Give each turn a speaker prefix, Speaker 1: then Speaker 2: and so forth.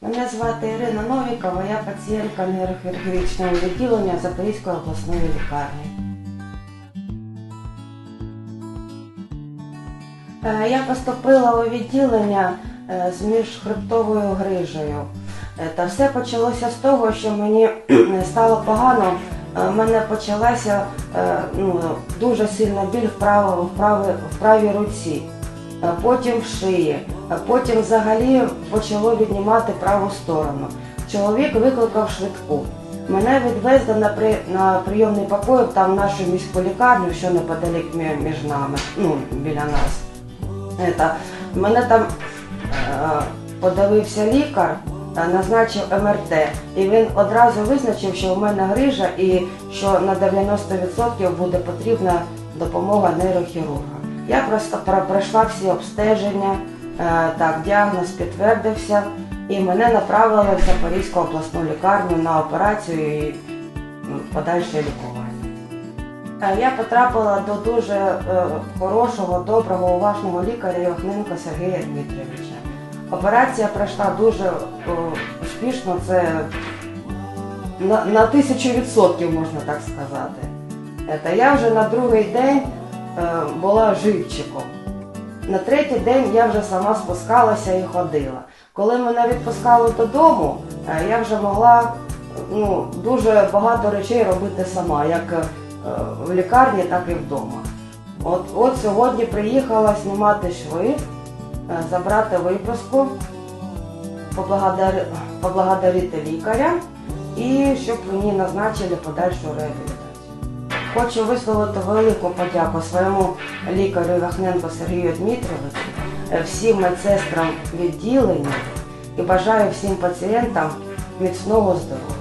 Speaker 1: Мене звати Ірина Новікова, я пацієнтка нейрохірургічного відділення Запорізької обласної лікарні. Е, Я поступила у відділення е, з міжхребтовою грижею. Е, Та все почалося з того, що мені стало погано. В мене почалася ну, дуже сильна біль в, правій, руці, потім в шиї, потім взагалі почало віднімати праву сторону. Чоловік викликав швидку. Мене відвезли на, при, на прийомний покой там нашу міську лікарню, що неподалік між нами, ну, біля нас. Это, мене там е, подивився лікар, е, назначив МРТ, і він одразу визначив, що у мене грижа і що на 90% буде потрібна допомога нейрохірурга. Я просто про- пройшла всі обстеження, так, діагноз підтвердився, і мене направили в Запорізьку обласну лікарню на операцію і подальше лікування. Е, Я потрапила до дуже е, хорошого, доброго, уважного лікаря Йохненка Сергія Дмитровича. Операція пройшла дуже е, успішно, це на, тисячу відсотків, можна так сказати. Е, я вже на другий день е, була живчиком. На третій день я вже сама спускалася і ходила. Коли мене відпускали додому, е, я вже могла ну, дуже багато речей робити сама, як е, в лікарні, так і вдома. От, от сьогодні приїхала знімати шви, е, забрати випуску, поблагодарити лікаря і щоб мені назначили подальшу реабілітацію. Хочу висловити велику подяку своєму лікарю Вахненко Сергію Дмитровичу, е, всім медсестрам відділення і бажаю всім пацієнтам міцного здоров'я.